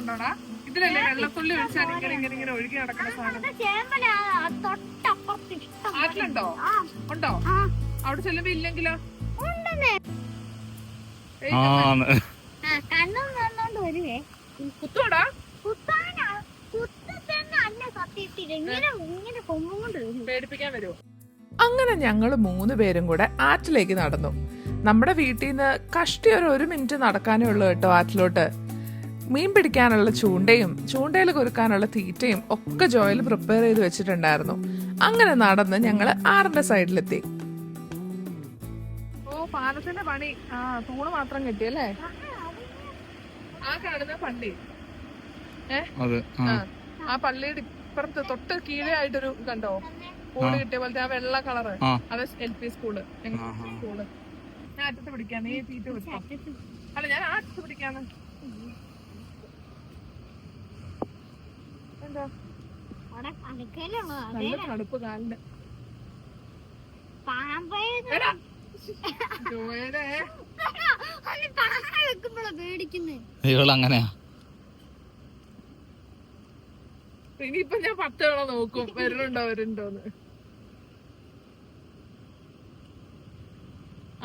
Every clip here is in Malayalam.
ഇരിപ്പുണ്ടോടാ ഇതിലല്ലേ വെള്ളത്തുള്ളി ഒഴിച്ചാൽ ഇങ്ങനെ ഇങ്ങനെ ഇങ്ങനെ ഒഴുകി നടക്കുന്ന സാധനം? ആ ഉണ്ടോ. ആ. അവിടെ ചെല്ലുമ്പോ ഇല്ലെങ്കിലോ? കുത്തോടാ പേടിപ്പിക്കാൻ വരുമോ അങ്ങനെ ഞങ്ങൾ മൂന്ന് പേരും കൂടെ ആറ്റിലേക്ക് നടന്നു. നമ്മുടെ വീട്ടിൽ നിന്ന് കഷ്ടി ഒരു ഒരു മിനിറ്റ് നടക്കാനേ ഉള്ളൂ കേട്ടോ ആറ്റിലോട്ട്. മീൻ പിടിക്കാനുള്ള ചൂണ്ടയും ചൂണ്ടയിൽ കുറുക്കാനുള്ള തീറ്റയും ഒക്കെ ജോയിൽ പ്രിപ്പയർ ചെയ്ത് വെച്ചിട്ടുണ്ടായിരുന്നു. അങ്ങനെ നടന്ന് ഞങ്ങൾ ആറിന്റെ സൈഡിലെത്തി. ഓ പാലത്തിന്റെ പണി. ആ തൂണ് മാത്രം കിട്ടിയല്ലേ ആ കാണുന്ന പള്ളി. ആ. പള്ളിയുടെ ഇപ്പുറത്ത് തൊട്ട് കീഴേ ആയിട്ടൊരു കണ്ടോ? പൂൾ കിട്ടിയ പോലത്തെ ആ വെള്ള കളറ് അത് എൽ പി സ്കൂൾ. സ്കൂൾ. ഞാൻ അറ്റത്ത് പിടിക്കാൻ നീ തീറ്റ പിടിക്കാം അല്ല ഞാൻ ആ അറ്റത്ത് പിടിക്കാന്ന് എന്താ അവിടെ അടുക്കലുള്ള നല്ല തണുപ്പ് കാലിന് വെക്കുമ്പോഴാ പേടിക്കുന്നത് ഇവളങ്ങനെയാ. ഇനിയിപ്പൊ ഞാൻ പത്ത് തവണ നോക്കും വരുന്നുണ്ടോ വരുന്നുണ്ടോന്ന്.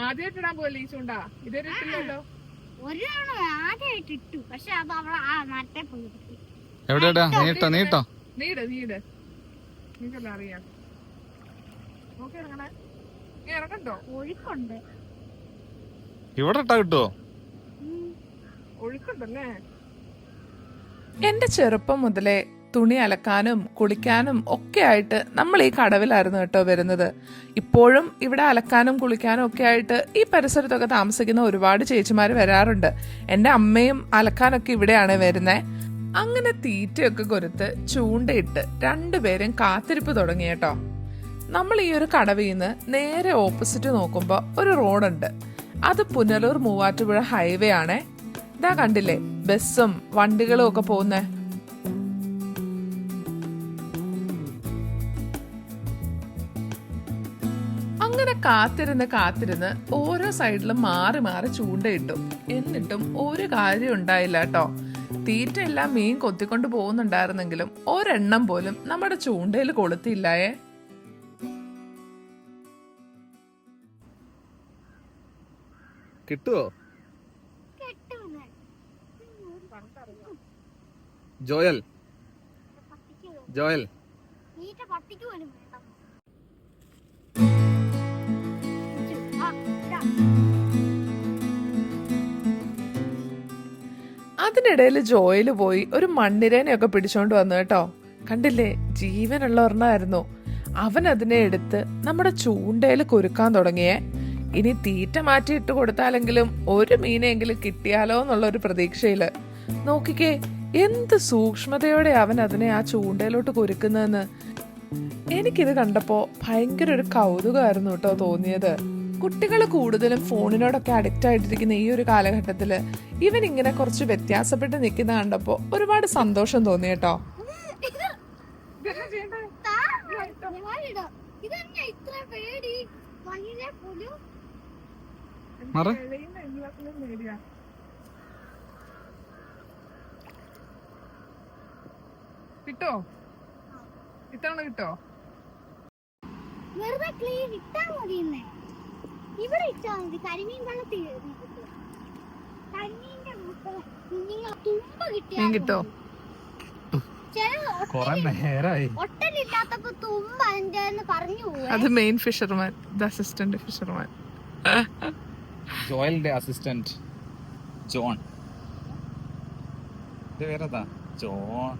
ആദ്യമായിട്ട് ഇടാൻ പോലെ ഈ ചൂണ്ടാ? ഇതൊരു ഇട്ടില്ലല്ലോ. ഒരാണ് ആദ്യമായിട്ട് ഇട്ടു. പക്ഷെ അത് അവളെ ആ മരത്തെ പോയി. കിട്ടി. എവിടെ എവിടെയാ നീട്ടോ നീട്ടോ. നീട് നീട്. നിങ്ങൾക്കെല്ലാം അറിയാം. നോക്കി ഇറങ്ങണേ. നീ ഇറങ്ങണ്ടോ? ഒഴുക്കുണ്ട്. ഇവിടെ ഇട്ടാ കിട്ടുവോ? ഒഴുക്കുണ്ടല്ലേ? എന്റെ ചെറുപ്പം മുതലേ തുണി അലക്കാനും കുളിക്കാനും ഒക്കെ ആയിട്ട് നമ്മൾ ഈ കടവിലായിരുന്നു കേട്ടോ വരുന്നത്. ഇപ്പോഴും ഇവിടെ അലക്കാനും കുളിക്കാനും ഒക്കെ ആയിട്ട് ഈ പരിസരത്തൊക്കെ താമസിക്കുന്ന ഒരുപാട് ചേച്ചിമാർ വരാറുണ്ട്. എന്റെ അമ്മയും അലക്കാനൊക്കെ ഇവിടെയാണ് വരുന്നത് അങ്ങനെ തീറ്റയൊക്കെ കൊരുത്ത് ചൂണ്ടയിട്ട് രണ്ടുപേരും കാത്തിരിപ്പ് തുടങ്ങി കേട്ടോ. നമ്മൾ ഈ ഒരു കടവിൽ നിന്ന് നേരെ ഓപ്പോസിറ്റ് നോക്കുമ്പോൾ ഒരു റോഡുണ്ട്. അത് പുനലൂർ മൂവാറ്റുപുഴ ഹൈവേ ആണേ. ഇതാ കണ്ടില്ലേ ബസ്സും വണ്ടികളും ഒക്കെ പോകുന്നേ. അങ്ങനെ കാത്തിരുന്ന് കാത്തിരുന്ന് ഓരോ സൈഡിലും മാറി മാറി ചൂണ്ടയിട്ടു എന്നിട്ടും ഒരു കാര്യം ഉണ്ടായില്ല കേട്ടോ. തീറ്റ എല്ലാം മീൻ കൊത്തിക്കൊണ്ട് പോകുന്നുണ്ടായിരുന്നെങ്കിലും ഒരെണ്ണം പോലും നമ്മുടെ ചൂണ്ടയിൽ കൊളുത്തില്ലായേ കിട്ടുവോ. ജോയൽ പട്ടിക്ക് വരും. ജോയൽ അതിനിടയിൽ ജോയിൽ പോയി ഒരു മണ്ണിരേനെയൊക്കെ പിടിച്ചോണ്ട് വന്നു കേട്ടോ. കണ്ടില്ലേ? ജീവനുള്ള ഒരെണ്ണമായിരുന്നു അവൻ അതിനെ എടുത്ത് നമ്മുടെ ചൂണ്ടയിൽ കുരുക്കാൻ തുടങ്ങിയേ. ഇനി തീറ്റ മാറ്റി ഇട്ട് കൊടുത്താലെങ്കിലും ഒരു മീനെങ്കിലും കിട്ടിയാലോ എന്നുള്ള ഒരു പ്രതീക്ഷയിൽ. നോക്കിക്കേ എന്ത് സൂക്ഷ്മതയോടെ അവൻ അതിനെ ആ ചൂണ്ടയിലോട്ട് കുരുക്കുന്നതെന്ന്. എനിക്കിത് കണ്ടപ്പോ ഭയങ്കര ഒരു കൗതുകമായിരുന്നു കേട്ടോ തോന്നിയത്. കുട്ടികൾ കൂടുതലും ഫോണിനോടൊക്കെ അഡിക്റ്റ് ആയിട്ടിരിക്കുന്ന ഈ ഒരു കാലഘട്ടത്തിൽ ഇവൻ ഇങ്ങനെ കുറച്ച് വ്യത്യാസപ്പെട്ട് നിൽക്കുന്ന കണ്ടപ്പോൾ ഒരുപാട് സന്തോഷം തോന്നി കേട്ടോ. കിട്ടോ? ഇത്തവണ കിട്ടോ? വെറുതെ ക്ലീൻ ഇട്ടാ മതി. ഇവിടെ ഇട്ടാ മതി. കരിമീൻ വെള്ളത്തിൽ കരിമീന്റെ കുഞ്ഞുങ്ങൾ തുമ്പ കിട്ടോ? ഒട്ടലില്ലാത്തപ്പോ തുമ്പ പറഞ്ഞു അത് main fisherman the assistant fisherman ജോയലിന്റെ assistant John. John.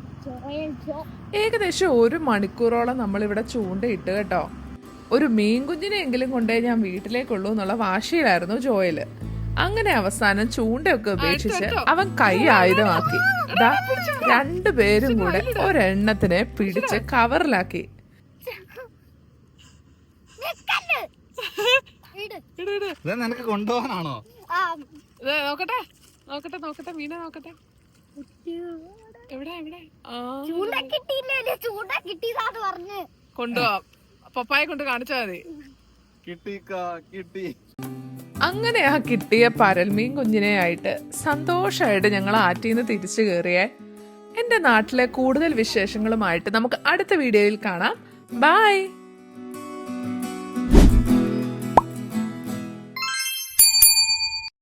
ഏകദേശം ഒരു മണിക്കൂറോളം നമ്മളിവിടെ ചൂണ്ടയിട്ട് കേട്ടോ. ഒരു മീൻകുഞ്ഞിനെയെങ്കിലും കൊണ്ടേ ഞാൻ വീട്ടിലേക്കുള്ളൂ എന്നുള്ള വാശിയിലായിരുന്നു ജോയൽ. അങ്ങനെ അവസാനം ചൂണ്ടയൊക്കെ ഉപേക്ഷിച്ച് അവൻ കൈ ആയുധമാക്കി. ദാ രണ്ടുപേരും കൂടെ ഒരെണ്ണത്തിനെ പിടിച്ച് കവറിലാക്കി. നിക്കല്ല്. ഇട്. ഇട് ഇട്. ഇത് നിനക്ക് കൊണ്ടുപോകാനാണോ? നോക്കട്ടെ നോക്കട്ടെ നോക്കട്ടെ മീനെ നോക്കട്ടെ. എവിടെ എവിടെ ആ. ചൂണ്ട കിട്ടിയില്ലേ? ചൂണ്ട കിട്ടിയതാന്ന് പറഞ്ഞ്. കൊണ്ടുപോവാം. പപ്പായെ കൊണ്ട് കാണിച്ചാ മതി. കിട്ടി കിട്ടി. അങ്ങനെ ആ കിട്ടിയ പരൽമീൻ കുഞ്ഞിനെ ആയിട്ട് സന്തോഷമായിട്ട് ഞങ്ങൾ ആറ്റിൽ നിന്ന് തിരിച്ചു കയറിയേ എന്റെ നാട്ടിലെ കൂടുതൽ വിശേഷങ്ങളുമായിട്ട് നമുക്ക് അടുത്ത വീഡിയോയിൽ കാണാം. ബൈ